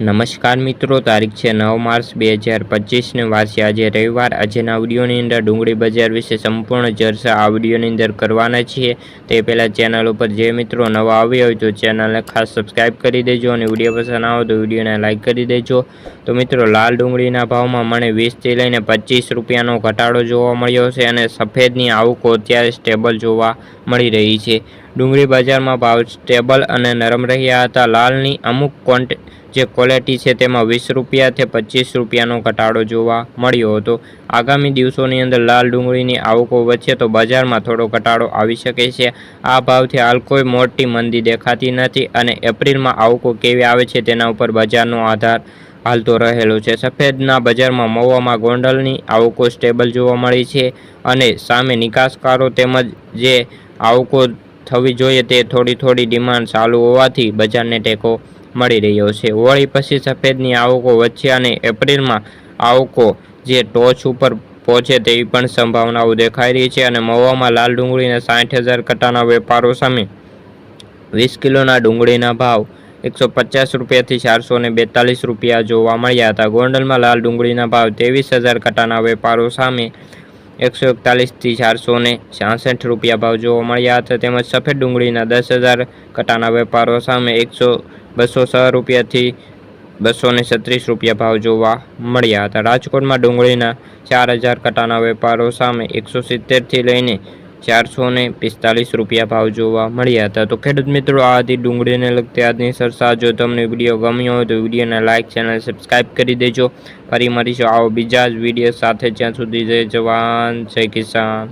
નમસ્કાર મિત્રો, તારીખ છે નવ માર્ચ બે હજાર પચીસને વાસી આજે રવિવાર. આજના વિડીયોની અંદર ડુંગળી બજાર વિશે સંપૂર્ણ ચર્ચા આ વિડીયોની અંદર કરવાના છીએ. તે પહેલાં ચેનલ ઉપર જે મિત્રો નવા આવ્યા હોય તો ચેનલને ખાસ સબસ્ક્રાઈબ કરી દેજો અને વીડિયો પસંદ આવે તો વિડીયોને લાઇક કરી દેજો. તો મિત્રો, લાલ ડુંગળીના ભાવમાં મને વીસથી લઈને પચીસ રૂપિયાનો ઘટાડો જોવા મળ્યો છે અને સફેદની આવકો અત્યારે સ્ટેબલ જોવા મળી રહી છે. ડુંગળી બજારમાં ભાવ સ્ટેબલ અને નરમ રહ્યા હતા. લાલની અમુક ક્વોન્ટી જે ક્વોલિટી છે તેમાં વીસ રૂપિયાથી પચીસ રૂપિયાનો ઘટાડો જોવા મળ્યો હતો. આગામી દિવસોની અંદર લાલ ડુંગળીની આવકો વચ્ચે તો બજારમાં થોડો ઘટાડો આવી શકે છે. આ ભાવથી હાલ કોઈ મોટી મંદી દેખાતી નથી અને એપ્રિલમાં આવકો કેવી આવે છે તેના ઉપર બજારનો આધાર હાલતો રહેલો છે. સફેદના બજારમાં મહુવામાં ગોંડલની આવકો સ્ટેબલ જોવા મળી છે અને સામે નિકાસકારો તેમજ જે આવકો થવી જોઈએ તે થોડી થોડી ડિમાન્ડ ચાલુ હોવાથી બજારને ટેકો મળી રહ્યો છે. હોળી પછી સફેદની આવકો વચ્ચે અને એપ્રિલમાં આવકો જે ટોચ ઉપર પહોંચે તેવી પણ સંભાવનાઓ દેખાઈ રહી છે અને મહુવામાં લાલ ડુંગળીના સાઠ હજાર કટાના વેપારો સામે વીસ કિલોના ડુંગળીના ભાવ એકસો પચાસ રૂપિયાથી ચારસો ને બેતાલીસ રૂપિયા જોવા મળ્યા હતા. ગોંડલમાં લાલ ડુંગળીના ભાવ ત્રેવીસ હજાર કટાના વેપારો સામે એકસો એકતાલીસથી ચારસો ને છાસઠ રૂપિયા ભાવ જોવા મળ્યા હતા. તેમજ સફેદ ડુંગળીના દસ હજાર કટાના વેપારો સામે એકસો બસો છ રૂપિયાથી બસો ને છત્રીસ રૂપિયા ભાવ જોવા મળ્યા હતા. રાજકોટમાં ડુંગળીના ચાર હજાર કટાના વેપારો સામે એકસો સિત્તેરથી લઈને ચારસો ને પિસ્તાલીસ રૂપિયા ભાવ જોવા મળ્યા હતા. તો ખેડૂત મિત્રો, આ હતી ડુંગળીને લગતી આજની સરસા. જો તમને વીડિયો ગમ્યો હોય તો વિડીયોને લાઇક ચેનલ સબસ્ક્રાઈબ કરી દેજો. ફરી મળીશું આવો બીજા જ વીડિયો સાથે. જ્યાં સુધી જય જવાન, જય કિસાન.